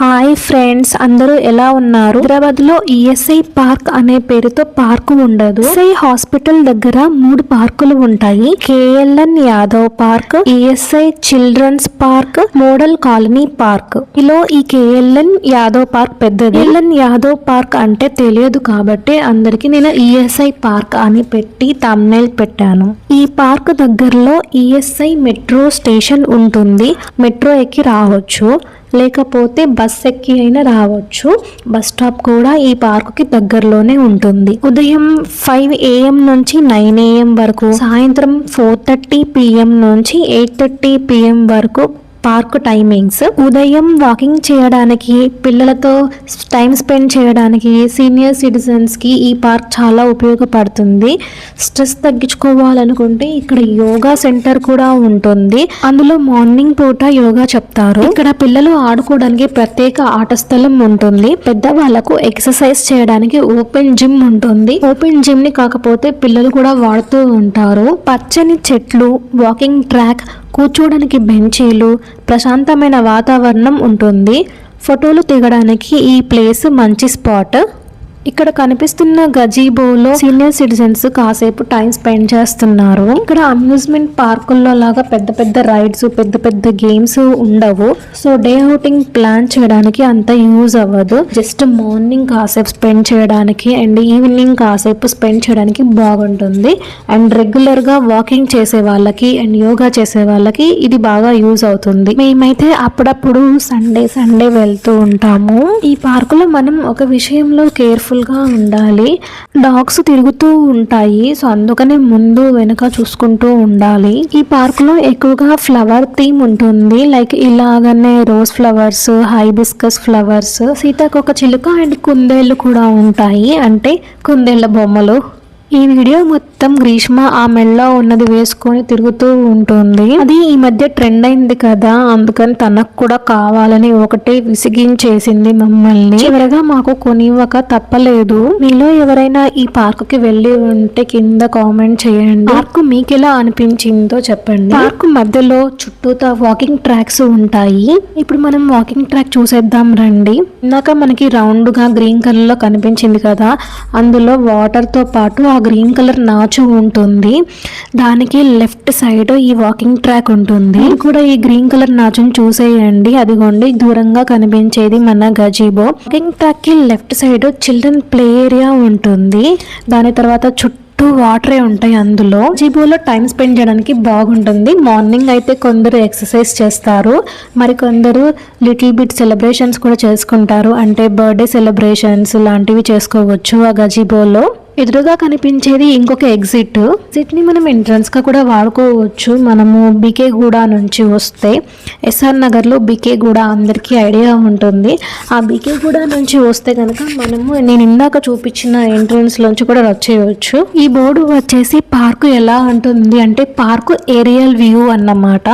Hi friends అందరూ ఎలా ఉన్నారు? హైదరాబాద్లో ఈఎస్ఐ పార్క్ అనే పేరుతో పార్క్ ఉండదు. ఈఎస్ఐ హాస్పిటల్ దగ్గర మూడు పార్కులు ఉంటాయి. KLN Yadav park ESI children's park model colony park. ఇలా ఈ కేఎల్ఎన్ యాదవ్ పార్క్ పెద్దది. కేఎల్ఎన్ యాదవ్ పార్క్ అంటే తెలియదు కాబట్టి అందరికి నేను ఈఎస్ఐ పార్క్ అని పెట్టి తమ్నైల్ పెట్టాను. ఈ పార్క్ దగ్గరలో ఈఎస్ఐ మెట్రో స్టేషన్ ఉంటుంది. మెట్రో ఎక్కి రావచ్చు. లేకపోతే బస్ ఎక్కి అయినా రావచ్చు. బస్ స్టాప్ కూడా ఈ పార్కుకి దగ్గరలోనే ఉంటుంది. ఉదయం ఫైవ్ ఏఎం నుంచి నైన్ ఏఎం వరకు సాయంత్రం ఫోర్ థర్టీ పిఎం నుంచి ఎయిట్ థర్టీ పిఎం వరకు పార్క్ టైమింగ్స్. ఉదయం వాకింగ్ చేయడానికి పిల్లలతో టైం స్పెండ్ చేయడానికి సీనియర్ సిటిజన్స్కి ఈ పార్క్ చాలా ఉపయోగపడుతుంది. స్ట్రెస్ తగ్గించుకోవాలనుకుంటే ఇక్కడ యోగా సెంటర్ కూడా ఉంటుంది. అందులో మార్నింగ్ పూట యోగా చెప్తారు. ఇక్కడ పిల్లలు ఆడుకోవడానికి ప్రత్యేక ఆట స్థలం ఉంటుంది. పెద్దవాళ్ళకు ఎక్సర్సైజ్ చేయడానికి ఓపెన్ జిమ్ ఉంటుంది. ఓపెన్ జిమ్ని కాకపోతే పిల్లలు కూడా వాడుతూ ఉంటారు. పచ్చని చెట్లు వాకింగ్ ట్రాక్ కూర్చోవడానికి బెంచీలు ప్రశాంతమైన వాతావరణం ఉంటుంది. ఫోటోలు దిగడానికి ఈ ప్లేస్ మంచి స్పాట్. ఇక్కడ కనిపిస్తున్న గజీబోలో సీనియర్ సిటిజన్స్ కాసేపు టైం స్పెండ్ చేస్తున్నారు. ఇక్కడ అమ్యూజ్మెంట్ పార్కుల్లో లాగా పెద్ద పెద్ద రైడ్స్ పెద్ద పెద్ద గేమ్స్ ఉండవు. సో డే అవుటింగ్ ప్లాన్ చేయడానికి అంత యూజ్ అవ్వదు. జస్ట్ మార్నింగ్ కాసేపు స్పెండ్ చేయడానికి అండ్ ఈవినింగ్ కాసేపు స్పెండ్ చేయడానికి బాగుంటుంది. అండ్ రెగ్యులర్గా వాకింగ్ చేసే వాళ్ళకి అండ్ యోగా చేసే వాళ్ళకి ఇది బాగా యూజ్ అవుతుంది. మేమైతే అప్పుడప్పుడు సండే సండే వెళ్తూ ఉంటాము. ఈ పార్కులో మనం ఒక విషయంలో కేర్ఫుల్ కేర్ఫుల్గా ఉండాలి. డాగ్స్ తిరుగుతూ ఉంటాయి. సో అందుకనే ముందు వెనక చూసుకుంటూ ఉండాలి. ఈ పార్క్లో ఎక్కువగా ఫ్లవర్ థీమ్ ఉంటుంది. లైక్ ఇలాగనే రోజ్ ఫ్లవర్స్ హైబిస్కస్ ఫ్లవర్స్ సీతాకొక చిలుక అండ్ కుందేళ్ళు కూడా ఉంటాయి. అంటే కుందేళ్ళ బొమ్మలు. ఈ వీడియో మొత్తం గ్రీష్మ ఆ మెల్లో ఉన్నది వేసుకొని తిరుగుతూ ఉంటుంది. అది ఈ మధ్య ట్రెండ్ అయింది కదా అందుకని తనకు కూడా కావాలని ఒకటి విసిగించేసింది మమ్మల్ని. చివరగా మాకు కొనివ్వక తప్పలేదు. మీలో ఎవరైనా ఈ పార్క్కి వెళ్ళి ఉంటే కింద కామెంట్ చేయండి. పార్క్ మీకు ఎలా అనిపించిందో చెప్పండి. పార్క్ మధ్యలో చుట్టూతా వాకింగ్ ట్రాక్స్ ఉంటాయి. ఇప్పుడు మనం వాకింగ్ ట్రాక్ చూసేద్దాం రండి. ఇందాక మనకి రౌండ్గా గ్రీన్ కలర్లో కనిపించింది కదా అందులో వాటర్తో పాటు ఆ గ్రీన్ కలర్ నాచు ఉంటుంది. దానికి లెఫ్ట్ సైడ్ ఈ వాకింగ్ ట్రాక్ ఉంటుంది. కూడా ఈ గ్రీన్ కలర్ నాచుని చూసేయండి. అదిగోండి దూరంగా కనిపించేది మన gazebo. Walking ట్రాక్కి left side children play area ఉంటుంది. దాని తర్వాత చుట్టూ టూ వాటరే ఉంటాయి అందులో. జీబోలో టైం స్పెండ్ చేయడానికి బాగుంటుంది. మార్నింగ్ అయితే కొందరు ఎక్సర్సైజ్ చేస్తారు. మరి కొందరు లిటిల్ బిట్ సెలబ్రేషన్స్ కూడా చేసుకుంటారు. అంటే బర్త్డే సెలబ్రేషన్స్ లాంటివి చేసుకోవచ్చు ఆ గజీబోలో. ఎదురుగా కనిపించేది ఇంకొక ఎగ్జిట్ ఎగ్జిట్ని మనం ఎంట్రన్స్గా కూడా వాడుకోవచ్చు. మనము బీకేగూడ నుంచి వస్తే ఎస్ఆర్ నగర్లో బీకే గూడ అందరికీ ఐడియా ఉంటుంది. ఆ బీకే గూడ నుంచి వస్తే కనుక మనము నేను ఇందాక చూపించిన ఎంట్రన్స్ లోంచి కూడా వచ్చేయవచ్చు ఈ బోర్డు వచ్చేసి పార్కు ఎలా ఉంటుంది అంటే పార్కు ఏరియల్ వ్యూ అన్నమాట.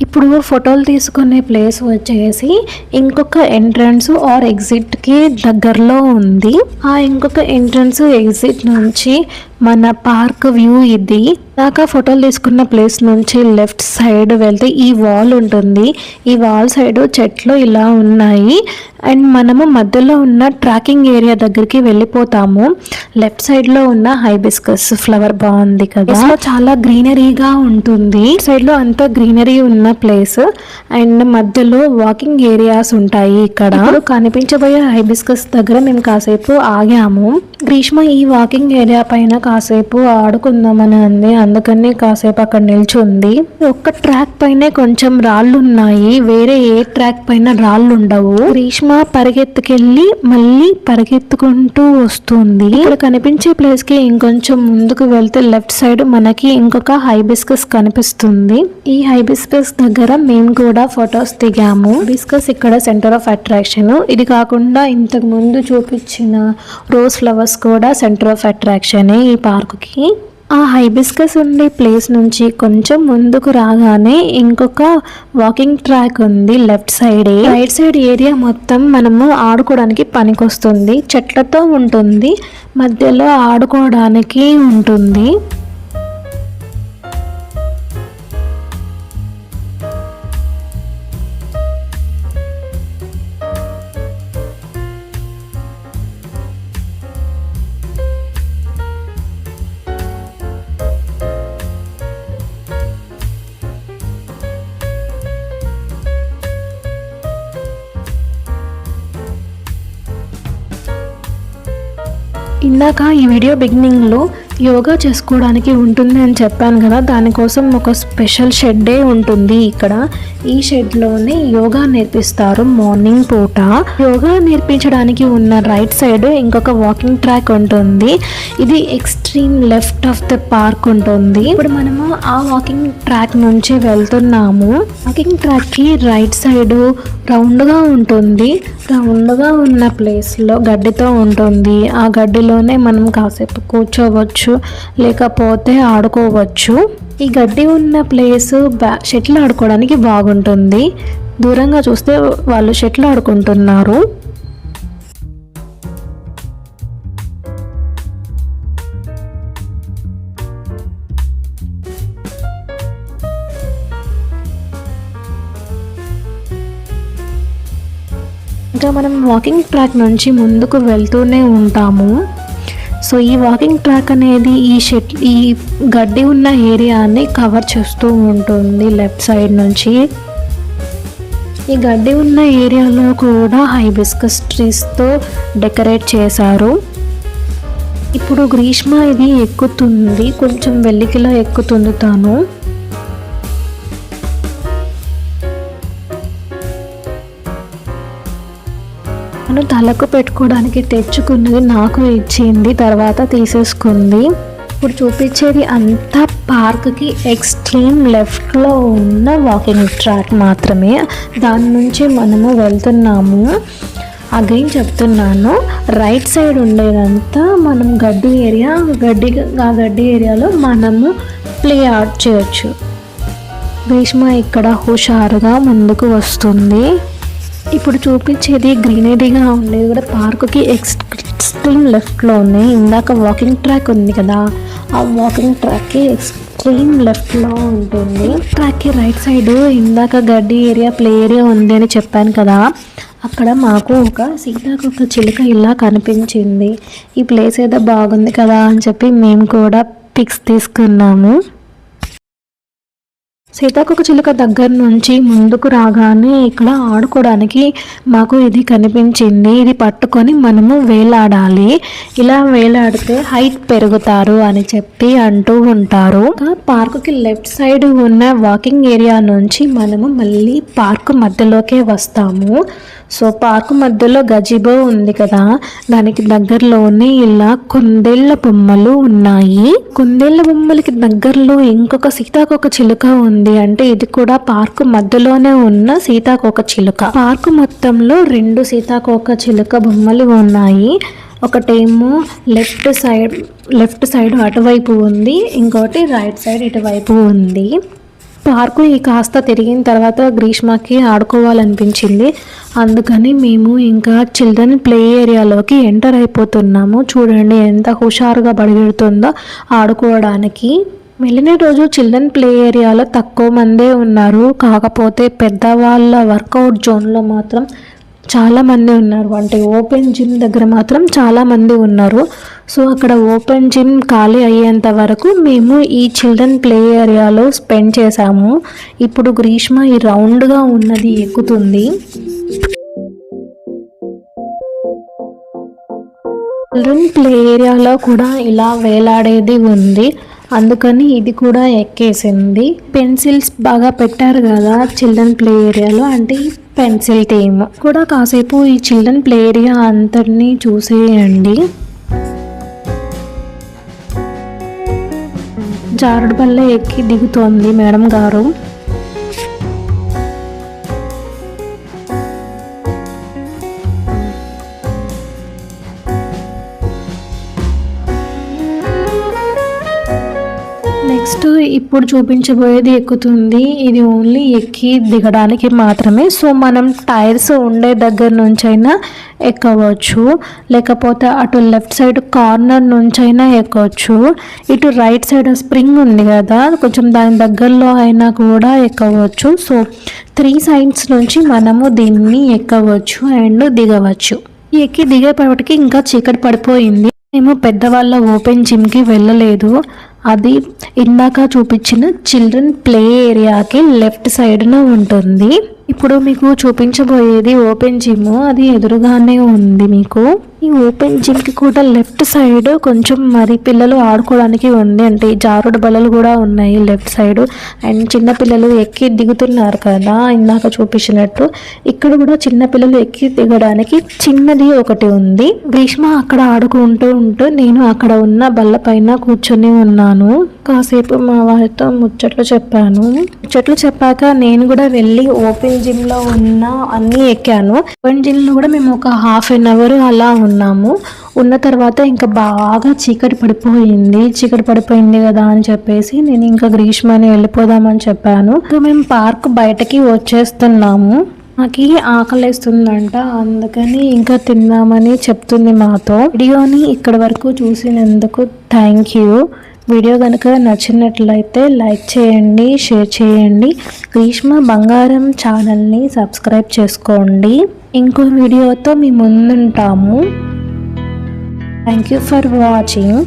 ఇప్పుడు ఫోటోలు తీసుకునే ప్లేస్ వచ్చేసి ఇంకొక ఎంట్రన్స్ ఆర్ ఎగ్జిట్కి దగ్గరలో ఉంది. ఆ ఇంకొక ఎంట్రన్స్ ఎగ్జిట్ నుంచి మన పార్క్ వ్యూ ఇది. దాకా ఫోటోలు తీసుకున్న ప్లేస్ నుంచి లెఫ్ట్ సైడ్ వెళ్తే ఈ వాల్ ఉంటుంది. ఈ వాల్ సైడ్ చెట్లు ఇలా ఉన్నాయి. అండ్ మనము మధ్యలో ఉన్న ట్రాకింగ్ ఏరియా దగ్గరికి వెళ్ళిపోతాము. లెఫ్ట్ సైడ్లో ఉన్న హైబిస్కస్ ఫ్లవర్ బాగుంది కదా. సో చాలా గ్రీనరీగా ఉంటుంది. సైడ్లో అంతా గ్రీనరీ ఉన్న ప్లేస్ అండ్ మధ్యలో వాకింగ్ ఏరియాస్ ఉంటాయి ఇక్కడ. కనిపించబోయే హైబిస్కస్ దగ్గర మేము కాసేపు ఆగాము. గ్రీష్మ ఈ వాకింగ్ ఏరియా పైన కాసేపు ఆడుకుందామని అంది. అందుకని కాసేపు అక్కడ నిల్చుంది. ఒక్క ట్రాక్ పైనే కొంచెం రాళ్ళు ఉన్నాయి వేరే ఏ ట్రాక్ పైన రాళ్ళు ఉండవు గ్రీష్మ పరిగెత్తుకెళ్ళి మళ్ళీ పరిగెత్తుకుంటూ వస్తుంది. ఇక్కడ కనిపించే ప్లేస్కి ఇంకొంచెం ముందుకు వెళ్తే లెఫ్ట్ సైడ్ మనకి ఇంకొక హైబిస్కస్ కనిపిస్తుంది. ఈ హైబిస్కస్ దగ్గర మేము కూడా ఫొటోస్ దిగాము. బిస్కస్ ఇక్కడ సెంటర్ ఆఫ్ అట్రాక్షన్. ఇది కాకుండా ఇంతకు ముందు చూపించిన రోజ్ ఫ్లవర్స్ కూడా సెంటర్ ఆఫ్ అట్రాక్షన్. ఈ పార్కుకి ఆ హైబిస్కస్ ఉండే ప్లేస్ నుంచి కొంచెం ముందుకు రాగానే ఇంకొక వాకింగ్ ట్రాక్ ఉంది left side. Right side area మొత్తం మనము ఆడుకోవడానికి పనికొస్తుంది. చెట్లతో ఉంటుంది. మధ్యలో ఆడుకోవడానికి ఉంటుంది. ఇందాక ఈ వీడియో బిగినింగ్లో యోగా చేసుకోవడానికి ఉంటుంది అని చెప్పాను కదా దానికోసం ఒక స్పెషల్ షెడ్డే ఉంటుంది ఇక్కడ. ఈ షెడ్లోనే యోగా నేర్పిస్తారు మార్నింగ్ పూట. యోగా నేర్పించడానికి ఉన్న రైట్ సైడ్ ఇంకొక వాకింగ్ ట్రాక్ ఉంటుంది. ఇది extreme left of the park ఉంటుంది. ఇప్పుడు మనము ఆ వాకింగ్ ట్రాక్ నుంచి వెళ్తున్నాము. వాకింగ్ ట్రాక్కి రైట్ సైడ్ రౌండ్గా ఉంటుంది. రౌండ్గా ఉన్న ప్లేస్లో గడ్డితో ఉంటుంది. ఆ గడ్డిలోనే మనం కాసేపు కూర్చోవచ్చు లేకపోతే ఆడుకోవచ్చు. ఈ గడ్డి ఉన్న ప్లేస్ బ్యా షటిల్ ఆడుకోవడానికి బాగుంటుంది. దూరంగా చూస్తే వాళ్ళు షటిల్ ఆడుకుంటున్నారు. ఇంకా మనం వాకింగ్ ట్రాక్ నుంచి ముందుకు వెళ్తూనే ఉంటాము. సో ఈ వాకింగ్ ట్రాక్ అనేది ఈ షెట్ ఈ గడ్డి ఉన్న ఏరియాని కవర్ చేస్తూ ఉంటుంది లెఫ్ట్ సైడ్ నుంచి. ఈ గడ్డి ఉన్న ఏరియాలో కూడా హైబిస్కస్ ట్రీస్తో డెకరేట్ చేశారు. ఇప్పుడు గ్రీష్మ ఇది ఎక్కుతుంది కొంచెం వెల్లికిలా ఎక్కుతుంది తాను. తను తలకు పెట్టుకోవడానికి తెచ్చుకున్నది నాకు ఇచ్చింది తర్వాత తీసేసుకుంది. ఇప్పుడు చూపించేది అంతా పార్క్కి ఎక్స్ట్రీమ్ లెఫ్ట్లో ఉన్న వాకింగ్ ట్రాక్ మాత్రమే. దాని నుంచి మనము వెళ్తున్నాము. అగైన్ చెప్తున్నాను రైట్ సైడ్ ఉండేదంతా మనం గడ్డి ఏరియా గడ్డి ఆ గడ్డి ఏరియాలో మనము ప్లే అవుట్ చేయొచ్చు. భీష్మ ఇక్కడ హుషారుగా ముందుకు వస్తుంది. ఇప్పుడు చూపించేది గ్రీనరీగా ఉండేది కూడా పార్కుకి ఎక్స్ట్రీమ్ లెఫ్ట్లోనే ఇందాక వాకింగ్ ట్రాక్ ఉంది కదా. ఆ వాకింగ్ ట్రాక్కి ఎక్స్ట్రీమ్ లెఫ్ట్లో ఉంటుంది. ట్రాక్కి రైట్ సైడ్ ఇందాక గడ్డి ఏరియా ప్లే ఏరియా ఉంది అని చెప్పాను కదా. అక్కడ మాకు ఒక సీతాకొక చిలుక ఇలా కనిపించింది. ఈ ప్లేస్ ఏదో బాగుంది కదా అని చెప్పి మేము కూడా పిక్స్ తీసుకున్నాము. సీతాకొక చిలుక దగ్గర నుంచి ముందుకు రాగానే ఇక్కడ ఆడుకోవడానికి మాకు ఇది కనిపించింది. ఇది పట్టుకొని మనము వేలాడాలి. ఇలా వేలాడితే హైట్ పెరుగుతారు అని చెప్పి అంటూ ఉంటారు. పార్కుకి లెఫ్ట్ సైడ్ ఉన్న వాకింగ్ ఏరియా నుంచి మనము మళ్ళీ పార్కు మధ్యలోకే వస్తాము. సో పార్కు మధ్యలో గజిబో ఉంది కదా. దానికి దగ్గరలోనే ఇలా కుందేళ్ళ బొమ్మలు ఉన్నాయి. కుందేళ్ళ బొమ్మలకి దగ్గరలో ఇంకొక సీతాకోక చిలుక ఉంది. అంటే ఇది కూడా పార్కు మధ్యలోనే ఉన్న సీతాకోక చిలుక. పార్కు మొత్తంలో రెండు సీతాకొక చిలుక బొమ్మలు ఉన్నాయి. ఒకటేమో లెఫ్ట్ సైడ్ లెఫ్ట్ సైడ్ అటువైపు ఉంది. ఇంకోటి రైట్ సైడ్ ఇటువైపు ఉంది. పార్కు ఈ కాస్త తిరిగిన తర్వాత గ్రీష్మకి ఆడుకోవాలనిపించింది. అందుకని మేము ఇంకా చిల్డ్రన్ ప్లే ఏరియాలోకి ఎంటర్ అయిపోతున్నాము. చూడండి ఎంత హుషారుగా బడిగెడుతుందో ఆడుకోవడానికి. వెళ్ళిన రోజు చిల్డ్రన్ ప్లే ఏరియాలో తక్కువ మందే ఉన్నారు. కాకపోతే పెద్దవాళ్ళ వర్కౌట్ జోన్లో మాత్రం చాలామంది ఉన్నారు. అంటే ఓపెన్ జిమ్ దగ్గర మాత్రం చాలామంది ఉన్నారు. సో అక్కడ ఓపెన్ జిమ్ ఖాళీ అయ్యేంత వరకు మేము ఈ చిల్డ్రన్ ప్లే ఏరియాలో స్పెండ్ చేసాము ఇప్పుడు గ్రీష్మ ఈ రౌండ్గా ఉన్నది ఎక్కుతుంది. చిల్డ్రన్ ప్లే ఏరియాలో కూడా ఇలా వేలాడేది ఉంది. అందుకని ఇది కూడా ఎక్కేసింది. పెన్సిల్స్ బాగా పెట్టారు కదా చిల్డ్రన్ ప్లే ఏరియాలో అంటే పెన్సిల్ టీమ్. కూడా కాసేపు ఈ చిల్డ్రన్ ప్లే ఏరియా అంతటిని చూసేయండి. జారుడు బల్ల ఎక్కి దిగుతోంది మేడం గారు. నెక్స్ట్ ఇప్పుడు చూపించబోయేది ఎక్కుతుంది. ఇది ఓన్లీ ఎక్కి దిగడానికి మాత్రమే. సో మనం టైర్స్ ఉండే దగ్గర నుంచైనా ఎక్కవచ్చు. లేకపోతే అటు లెఫ్ట్ సైడ్ కార్నర్ నుంచైనా ఎక్కవచ్చు. ఇటు రైట్ సైడ్ స్ప్రింగ్ ఉంది కదా కొంచెం దాని దగ్గరలో అయినా కూడా ఎక్కవచ్చు. సో త్రీ సైడ్స్ నుంచి మనము దీన్ని ఎక్కవచ్చు అండ్ దిగవచ్చు. ఎక్కి దిగేపటికి ఇంకా చీకటి పడిపోయింది. మేము పెద్దవాళ్ళ ఓపెన్ జిమ్కి వెళ్ళలేదు. అది ఇందాక చూపించిన చిల్డ్రన్ ప్లే ఏరియాకి లెఫ్ట్ సైడ్న ఉంటుంది. ఇప్పుడు మీకు చూపించబోయేది ఓపెన్ జిమ్. అది ఎదురుగానే ఉంది మీకు. ఈ ఓపెన్ జిమ్కి కూడా లెఫ్ట్ సైడ్ కొంచెం మరి పిల్లలు ఆడుకోవడానికి ఉంది. అంటే ఈ జారుడు బల్లలు కూడా ఉన్నాయి లెఫ్ట్ సైడ్. అండ్ చిన్న పిల్లలు ఎక్కి దిగుతున్నారు కదా ఇందాక చూపించినట్టు. ఇక్కడ కూడా చిన్న పిల్లలు ఎక్కి దిగడానికి చిన్నది ఒకటి ఉంది. గ్రీష్మ అక్కడ ఆడుకుంటూ ఉంటూ నేను అక్కడ ఉన్న బల్ల పైన కూర్చొని ఉన్నాను. కాసేపు మా వారితో ముచ్చట్లు చెప్పాను. ముచ్చట్లు చెప్పాక నేను కూడా వెళ్ళి ఓపెన్ జిమ్లో ఉన్న అన్ని ఎక్కాను. ఓపెన్ జిమ్లో కూడా మేము ఒక హాఫ్ అన్ అవర్ అలా ఉన్నాము. ఉన్న తర్వాత ఇంకా బాగా చీకటి పడిపోయింది. చీకటి పడిపోయింది కదా అని చెప్పేసి నేను ఇంకా గ్రీష్మని వెళ్ళిపోదామని చెప్పాను. ఇంకా మేము పార్క్ బయటకి వచ్చేస్తున్నాము. మాకి ఆకలిస్తుందంట. అందుకని ఇంకా తిందామని చెప్తుంది మాతో. వీడియోని ఇక్కడ వరకు చూసినందుకు థ్యాంక్ యూ. వీడియో కనుక నచ్చినట్లయితే లైక్ చేయండి షేర్ చేయండి. గ్రీష్మ బంగారం ఛానల్ని సబ్స్క్రైబ్ చేసుకోండి. ఇంకో వీడియోతో మీ ముందుంటాము. Thank you for watching